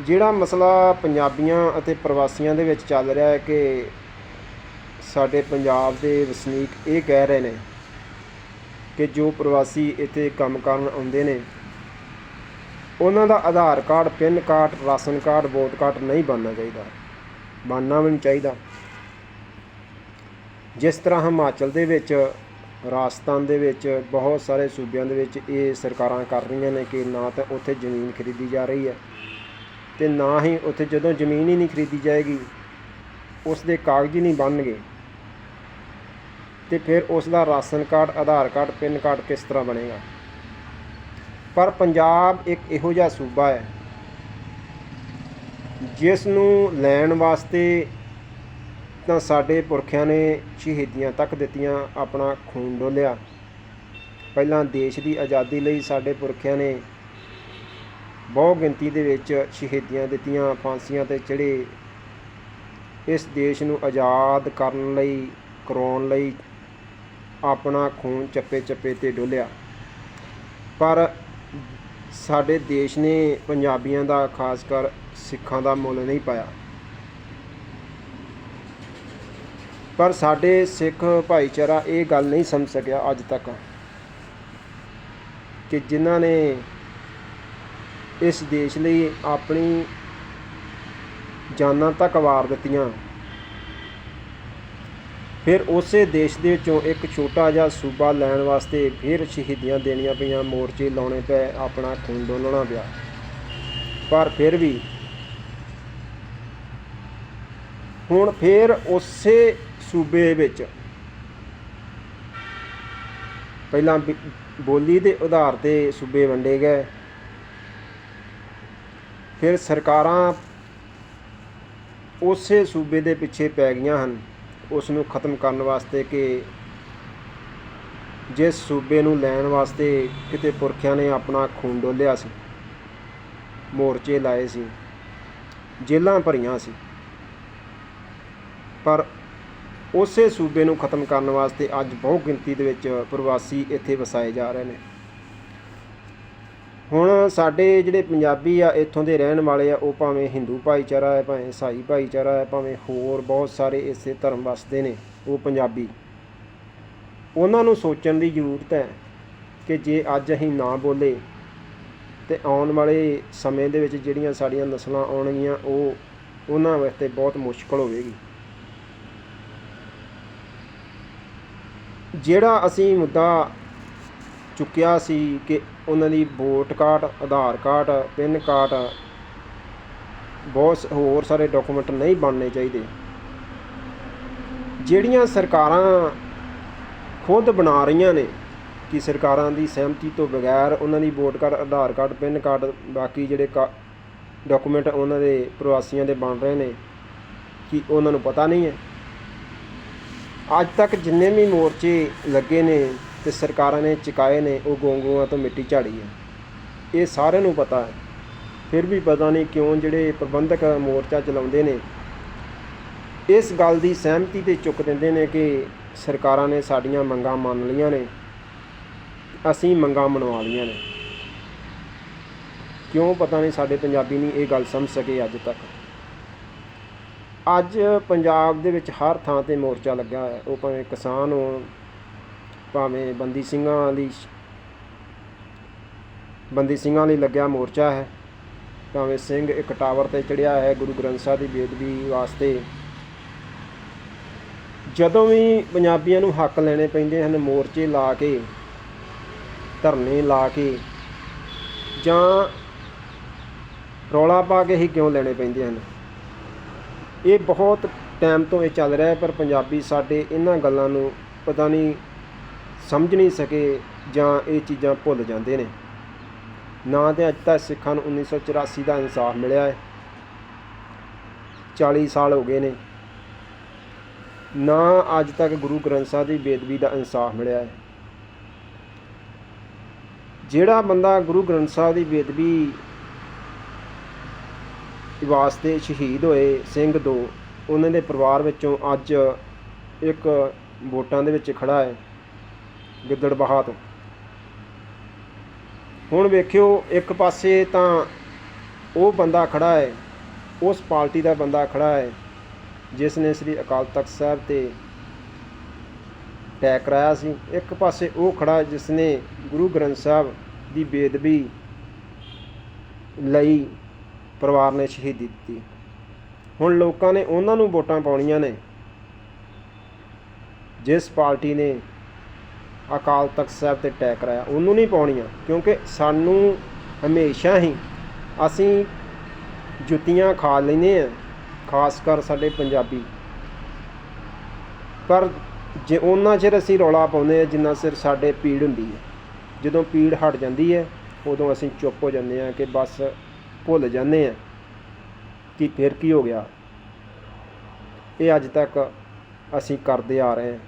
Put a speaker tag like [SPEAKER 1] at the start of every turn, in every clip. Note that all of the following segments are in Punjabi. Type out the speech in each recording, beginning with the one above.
[SPEAKER 1] ਜਿਹੜਾ ਮਸਲਾ ਪੰਜਾਬੀਆਂ ਅਤੇ ਪ੍ਰਵਾਸੀਆਂ ਦੇ ਵਿੱਚ ਚੱਲ ਰਿਹਾ ਹੈ ਕਿ ਸਾਡੇ ਪੰਜਾਬ ਦੇ ਵਸਨੀਕ ਇਹ ਕਹਿ ਰਹੇ ਨੇ ਕਿ ਜੋ ਪ੍ਰਵਾਸੀ ਇੱਥੇ ਕੰਮ ਕਰਨ ਆਉਂਦੇ ਨੇ, ਉਹਨਾਂ ਦਾ Aadhaar card, pin card, ration card, vote card ਨਹੀਂ ਬਣਨਾ ਚਾਹੀਦਾ। ਬਣਨਾ ਵੀ ਨਹੀਂ ਚਾਹੀਦਾ। ਜਿਸ ਤਰ੍ਹਾਂ ਹਿਮਾਚਲ ਦੇ ਵਿੱਚ, ਰਾਜਸਥਾਨ ਦੇ ਵਿੱਚ, ਬਹੁਤ ਸਾਰੇ ਸੂਬਿਆਂ ਦੇ ਵਿੱਚ ਇਹ ਸਰਕਾਰਾਂ ਕਰ ਰਹੀਆਂ ਨੇ ਕਿ ਨਾ ਤਾਂ ਉੱਥੇ ਜ਼ਮੀਨ ਖਰੀਦੀ ਜਾ ਰਹੀ ਹੈ। ਤੇ ਨਾ ਹੀ ਉੱਥੇ ਜਦੋਂ ਜ਼ਮੀਨ ਹੀ ਨਹੀਂ ਖਰੀਦੀ ਜਾਏਗੀ ਉਸ ਦੇ ਕਾਗਜ਼ ਹੀ ਨਹੀਂ ਬਣਨਗੇ। ਤੇ ਫਿਰ ਉਸ ਦਾ ration card, Aadhaar card, pin card ਕਿਸ ਤਰ੍ਹਾਂ ਬਣੇਗਾ? ਪਰ ਪੰਜਾਬ ਇੱਕ ਇਹੋ ਜਿਹਾ ਸੂਬਾ ਹੈ ਜਿਸ ਨੂੰ ਲੈਣ ਵਾਸਤੇ ਤਾਂ ਸਾਡੇ ਪੁਰਖਿਆਂ ਨੇ ਸ਼ਹੀਦੀਆਂ ਤੱਕ ਦਿੱਤੀਆਂ ਆਪਣਾ ਖੂਨ ਡੋਲਿਆ। ਪਹਿਲਾਂ ਦੇਸ਼ ਦੀ ਆਜ਼ਾਦੀ ਲਈ ਸਾਡੇ ਪੁਰਖਿਆਂ ਨੇ ਬਹੁ ਗਿਣਤੀ ਦੇ ਵਿੱਚ ਸ਼ਹੀਦੀਆਂ ਦਿੱਤੀਆਂ, ਫਾਂਸੀਆਂ ਤੇ ਚੜੇ ਇਸ ਦੇਸ਼ ਨੂੰ ਆਜ਼ਾਦ ਕਰਨ ਲਈ, ਕਰਾਉਣ ਲਈ ਆਪਣਾ ਖੂਨ ਚੱਪੇ ਚੱਪੇ ਤੇ ਡੋਲਿਆ। ਪਰ ਸਾਡੇ ਦੇਸ਼ ਨੇ ਪੰਜਾਬੀਆਂ ਦਾ, ਖਾਸ ਕਰ ਸਿੱਖਾਂ ਦਾ ਮੁੱਲ ਨਹੀਂ ਪਾਇਆ। ਪਰ ਸਾਡੇ ਸਿੱਖ ਭਾਈਚਾਰਾ ਇਹ ਗੱਲ ਨਹੀਂ ਸਮਝ ਸਕਿਆ ਅੱਜ ਤੱਕ ਕਿ ਜਿਨ੍ਹਾਂ ਨੇ ਇਸ ਦੇਸ਼ ਲਈ ਆਪਣੀ ਜਾਨਾਂ ਤੱਕ ਵਾਰ ਦਿੱਤੀਆਂ। ਫਿਰ ਉਸੇ ਦੇਸ਼ ਦੇ ਵਿੱਚੋਂ ਇੱਕ ਛੋਟਾ ਜਿਹਾ ਸੂਬਾ ਲੈਣ ਵਾਸਤੇ ਫਿਰ ਸ਼ਹੀਦੀਆਂ ਦੇਣੀਆਂ ਪਈਆਂ, ਮੋਰਚੇ ਲਾਉਣੇ ਪਏ, ਆਪਣਾ ਖੂਨ ਡੋਲਣਾ ਪਿਆ। ਪਰ ਫਿਰ ਵੀ ਹੁਣ ਫਿਰ ਉਸੇ ਸੂਬੇ ਵਿੱਚ ਪਹਿਲਾਂ ਬਿ- ਬੋਲੀ ਦੇ ਆਧਾਰ ਤੇ ਸੂਬੇ ਵੰਡੇ ਗਏ। ਫਿਰ ਸਰਕਾਰਾਂ ਉਸੇ ਸੂਬੇ ਦੇ ਪਿੱਛੇ ਪੈ ਗਈਆਂ ਹਨ। ਉਸ ਨੂੰ ਖਤਮ ਕਰਨ ਵਾਸਤੇ ਕਿ ਜਿਸ ਸੂਬੇ ਨੂੰ ਲੈਣ ਵਾਸਤੇ ਕਿਤੇ ਪੁਰਖਿਆਂ ਨੇ ਆਪਣਾ ਖੂਨ ਡੋਲਿਆ ਸੀ, ਮੋਰਚੇ ਲਾਏ ਸੀ ਜੇਲਾਂ ਭਰੀਆਂ ਸੀ। ਪਰ ਉਸੇ ਸੂਬੇ ਨੂੰ ਖਤਮ ਕਰਨ ਵਾਸਤੇ ਅੱਜ ਬਹੁ ਗਿਣਤੀ ਦੇ ਵਿੱਚ ਪ੍ਰਵਾਸੀ ਇੱਥੇ ਵਸਾਏ ਜਾ ਰਹੇ ਨੇ। ਹੁਣ ਸਾਡੇ ਜਿਹੜੇ ਪੰਜਾਬੀ ਆ, ਇੱਥੋਂ ਦੇ ਰਹਿਣ ਵਾਲੇ ਆ, ਉਹ ਭਾਵੇਂ ਹਿੰਦੂ ਭਾਈਚਾਰਾ ਹੈ, ਭਾਵੇਂ ਈਸਾਈ ਭਾਈਚਾਰਾ ਹੈ, ਭਾਵੇਂ ਹੋਰ ਬਹੁਤ ਸਾਰੇ ਇਸੇ ਧਰਮ ਵਸਦੇ ਨੇ, ਉਹ ਪੰਜਾਬੀ। ਉਹਨਾਂ ਨੂੰ ਸੋਚਣ ਦੀ ਜ਼ਰੂਰਤ ਹੈ ਕਿ ਜੇ ਅੱਜ ਅਸੀਂ ਨਾ ਬੋਲੇ ਤੇ ਆਉਣ ਵਾਲੇ ਸਮੇਂ ਦੇ ਵਿੱਚ ਜਿਹੜੀਆਂ ਸਾਡੀਆਂ ਨਸਲਾਂ ਆਉਣਗੀਆਂ, ਉਹ ਉਹਨਾਂ ਵਾਸਤੇ ਬਹੁਤ ਮੁਸ਼ਕਲ ਹੋਵੇਗੀ। ਜਿਹੜਾ ਅਸੀਂ ਮੁੱਦਾ ਚੁੱਕਿਆ ਸੀ ਕਿ ਉਹਨਾਂ ਦੀ vote card, Aadhaar card, pin card ਬਹੁਤ ਸ- ਹੋਰ ਸਾਰੇ ਡਾਕੂਮੈਂਟ ਨਹੀਂ ਬਣਨੇ ਚਾਹੀਦੇ। ਜਿਹੜੀਆਂ ਸਰਕਾਰਾਂ ਖੁਦ ਬਣਾ ਰਹੀਆਂ ਨੇ ਕਿ ਸਰਕਾਰਾਂ ਦੀ ਸਹਿਮਤੀ ਤੋਂ ਬਗੈਰ ਉਹਨਾਂ ਦੀ vote card, Aadhaar card, pin card, ਬਾਕੀ ਜਿਹੜੇ ਡਾਕੂਮੈਂਟ ਉਹਨਾਂ ਦੇ ਪ੍ਰਵਾਸੀਆਂ ਦੇ ਬਣ ਰਹੇ ਨੇ, ਕਿ ਉਹਨਾਂ ਨੂੰ ਪਤਾ ਨਹੀਂ ਹੈ? ਅੱਜ ਤੱਕ ਜਿੰਨੇ ਵੀ ਮੋਰਚੇ ਲੱਗੇ ਨੇ ਤੇ ਸਰਕਾਰਾਂ ਨੇ ਚੁਕਾਏ ਨੇ, ਉਹ ਗੋਂਗੂਆਂ ਤੋਂ ਮਿੱਟੀ ਝਾੜੀ ਹੈ। ਇਹ ਸਾਰਿਆਂ ਨੂੰ ਪਤਾ ਹੈ। ਫਿਰ ਵੀ ਪਤਾ ਨਹੀਂ ਕਿਉਂ ਜਿਹੜੇ ਪ੍ਰਬੰਧਕ ਮੋਰਚਾ ਚਲਾਉਂਦੇ ਨੇ, ਇਸ ਗੱਲ ਦੀ ਸਹਿਮਤੀ ਤੇ ਚੁੱਕ ਦਿੰਦੇ ਨੇ ਕਿ ਸਰਕਾਰਾਂ ਨੇ ਸਾਡੀਆਂ ਮੰਗਾਂ ਮੰਨ ਲਈਆਂ ਨੇ। ਅਸੀਂ ਮੰਗਾਂ ਮਨਵਾ ਲਈਆਂ ਨੇ। ਕਿਉਂ ਪਤਾ ਨਹੀਂ, ਸਾਡੇ ਪੰਜਾਬੀ ਨਹੀਂ ਇਹ ਗੱਲ ਸਮਝ ਸਕੇ ਅੱਜ ਤੱਕ। ਅੱਜ ਪੰਜਾਬ ਦੇ ਵਿੱਚ ਹਰ ਥਾਂ ਤੇ ਮੋਰਚਾ ਲੱਗਾ ਹੈ। ਉਹ ਭਾਵੇਂ ਕਿਸਾਨ ਹੋਣ ਭਾਵੇਂ ਬੰਦੀ ਸਿੰਘਾਂ ਲਈ ਬੰਦੀ ਸਿੰਘਾਂ ਲਈ ਲੱਗਿਆ ਮੋਰਚਾ ਹੈ, ਭਾਵੇਂ ਸਿੰਘ ਇੱਕ ਟਾਵਰ ਤੇ ਚੜਿਆ ਹੈ ਗੁਰੂ ਗ੍ਰੰਥ ਸਾਹਿਬ ਦੀ ਬੇਦਬੀ ਵਾਸਤੇ। ਜਦੋਂ ਵੀ ਪੰਜਾਬੀਆਂ ਨੂੰ ਹੱਕ ਲੈਣੇ ਪੈਂਦੇ ਹਨ ਮੋਰਚੇ ਲਾ ਕੇ, ਧਰਨੇ ਲਾ ਕੇ, ਜਾਂ ਰੌਲਾ ਪਾ ਕੇ ਹੀ ਕਿਉਂ ਲੈਣੇ ਪੈਂਦੇ ਹਨ? ਇਹ ਬਹੁਤ ਟਾਈਮ ਤੋਂ ਇਹ ਚੱਲ ਰਿਹਾ ਹੈ, ਪਰ ਪੰਜਾਬੀ ਸਾਡੇ ਇਹਨਾਂ ਗੱਲਾਂ ਨੂੰ ਪਤਾ ਨਹੀਂ ਸਮਝ ਨਹੀਂ ਸਕੇ ਜਾਂ ਇਹ ਚੀਜ਼ਾਂ ਭੁੱਲ ਜਾਂਦੇ ਨੇ। ਨਾ ਤੇ ਅੱਜ ਤੱਕ ਸਿੱਖਾਂ ਨੂੰ 1984 ਦਾ ਇਨਸਾਫ ਮਿਲਿਆ ਹੈ। 40 ਸਾਲ ਹੋ ਗਏ ਨੇ। ਨਾ ਅੱਜ ਤੱਕ ਗੁਰੂ ਗ੍ਰੰਥ ਸਾਹਿਬ ਦੀ ਬੇਦਬੀ ਦਾ ਇਨਸਾਫ ਮਿਲਿਆ ਹੈ। ਜਿਹੜਾ ਬੰਦਾ ਗੁਰੂ ਗ੍ਰੰਥ ਸਾਹਿਬ ਦੀ ਬੇਦਬੀ ਵਾਸਤੇ ਸ਼ਹੀਦ ਹੋਏ ਸਿੰਘ ਦੋ, ਉਹਨਾਂ ਦੇ ਪਰਿਵਾਰ ਵਿੱਚੋਂ ਅੱਜ ਇੱਕ ਵੋਟਾਂ ਦੇ ਵਿੱਚ ਖੜਾ ਹੈ। ਗਿੱਦੜਬਾਹਾ ਤੋਂ। ਹੁਣ ਵੇਖਿਓ, ਇੱਕ ਪਾਸੇ ਤਾਂ ਉਹ ਬੰਦਾ ਖੜਾ ਹੈ, ਉਸ ਪਾਰਟੀ ਦਾ ਬੰਦਾ ਖੜਾ ਹੈ, ਜਿਸ ਨੇ ਸ੍ਰੀ ਅਕਾਲ ਤਖਤ ਸਾਹਿਬ ਤੇ ਟੈਕ ਕਰਾਇਆ ਸੀ। ਇੱਕ ਪਾਸੇ ਉਹ ਖੜਾ ਜਿਸ ਨੇ ਗੁਰੂ ਗ੍ਰੰਥ ਸਾਹਿਬ ਦੀ ਬੇਦਬੀ ਲਈ ਪਰਿਵਾਰ ਨੇ ਸ਼ਹੀਦੀ ਦਿੱਤੀ। ਹੁਣ ਲੋਕਾਂ ਨੇ ਉਹਨਾਂ ਨੂੰ ਵੋਟਾਂ ਪਾਉਣੀਆਂ ਨੇ, ਜਿਸ ਪਾਰਟੀ ਨੇ ਅਕਾਲ ਤਖਤ ਸਾਹਿਬ ਤੇ ਟੈਕ ਕਰਾਇਆ। ਉਹਨੂੰ ਨਹੀਂ ਪਾਉਣੀਆਂ, ਕਿਉਂਕਿ ਸਾਨੂੰ ਹਮੇਸ਼ਾ ਹੀ ਅਸੀਂ ਜੁੱਤੀਆਂ ਖਾ ਲੈਨੇ ਆ ਖਾਸ ਕਰ ਸਾਡੇ ਪੰਜਾਬੀ। ਪਰ ਜੇ ਉਹਨਾਂ ਚਿਰ ਅਸੀਂ ਰੌਲਾ ਪਾਉਂਦੇ ਆ ਜਿੰਨਾ ਸਿਰ ਸਾਡੇ ਪੀੜ ਹੁੰਦੀ ਹੈ। ਜਦੋਂ ਪੀੜ ਹਟ ਜਾਂਦੀ ਹੈ, ਉਦੋਂ ਅਸੀਂ ਚੁੱਪ ਹੋ ਜਾਂਦੇ ਆ ਕਿ ਬਸ ਭੁੱਲ ਜਾਂਦੇ ਆ ਕਿ ਫਿਰ ਕੀ ਹੋ ਗਿਆ। ਇਹ ਅੱਜ ਤੱਕ ਅਸੀਂ ਕਰਦੇ ਆ ਰਹੇ ਹਾਂ।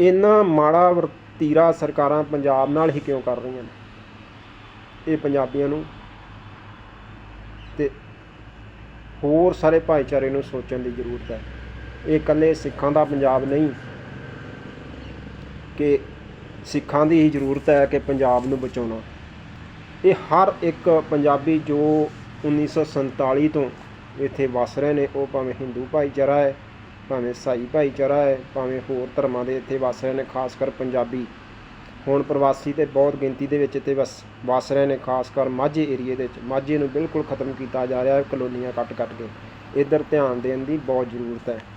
[SPEAKER 1] ਇੰਨਾ ਮਾੜਾ ਵਰਤੀਰਾ ਸਰਕਾਰਾਂ ਪੰਜਾਬ ਨਾਲ ਹੀ ਕਿਉਂ ਕਰ ਰਹੀਆਂ ਨੇ? ਇਹ ਪੰਜਾਬੀਆਂ ਨੂੰ ਤੇ ਹੋਰ ਸਾਰੇ ਭਾਈਚਾਰੇ ਨੂੰ ਸੋਚਣ ਦੀ ਜ਼ਰੂਰਤ ਹੈ। ਇਹ ਇਕੱਲੇ ਸਿੱਖਾਂ ਦਾ ਪੰਜਾਬ ਨਹੀਂ, ਕਿ ਸਿੱਖਾਂ ਦੀ ਹੀ ਜ਼ਰੂਰਤ ਹੈ ਕਿ ਪੰਜਾਬ ਨੂੰ ਬਚਾਉਣਾ। ਇਹ ਹਰ ਇੱਕ ਪੰਜਾਬੀ ਜੋ 1947 ਤੋਂ ਇੱਥੇ ਵਸ ਰਹੇ ਨੇ, ਉਹ ਭਾਵੇਂ ਹਿੰਦੂ ਭਾਈਚਾਰਾ ਹੈ ਭਾਵੇਂ ਸਾਈ ਭਾਈਚਾਰਾ ਹੈ, ਭਾਵੇਂ ਹੋਰ ਧਰਮਾਂ ਦੇ ਇੱਥੇ ਵਸ ਰਹੇ ਨੇ, ਖਾਸ ਕਰ ਪੰਜਾਬੀ। ਹੁਣ ਪ੍ਰਵਾਸੀ ਤੇ ਬਹੁਤ ਗਿਣਤੀ ਦੇ ਵਿੱਚ ਇੱਥੇ ਵਸ ਵਸ ਰਹੇ ਨੇ, ਖਾਸ ਕਰ ਮਾਝੇ ਏਰੀਏ ਦੇ ਵਿੱਚ, ਮਾਝੇ ਨੂੰ ਬਿਲਕੁਲ ਖਤਮ ਕੀਤਾ ਜਾ ਰਿਹਾ ਹੈ, ਕਲੋਨੀਆਂ ਕੱਟ ਕੱਟ ਕੇ। ਇੱਧਰ ਧਿਆਨ ਦੇਣ ਦੀ ਬਹੁਤ ਜ਼ਰੂਰਤ ਹੈ।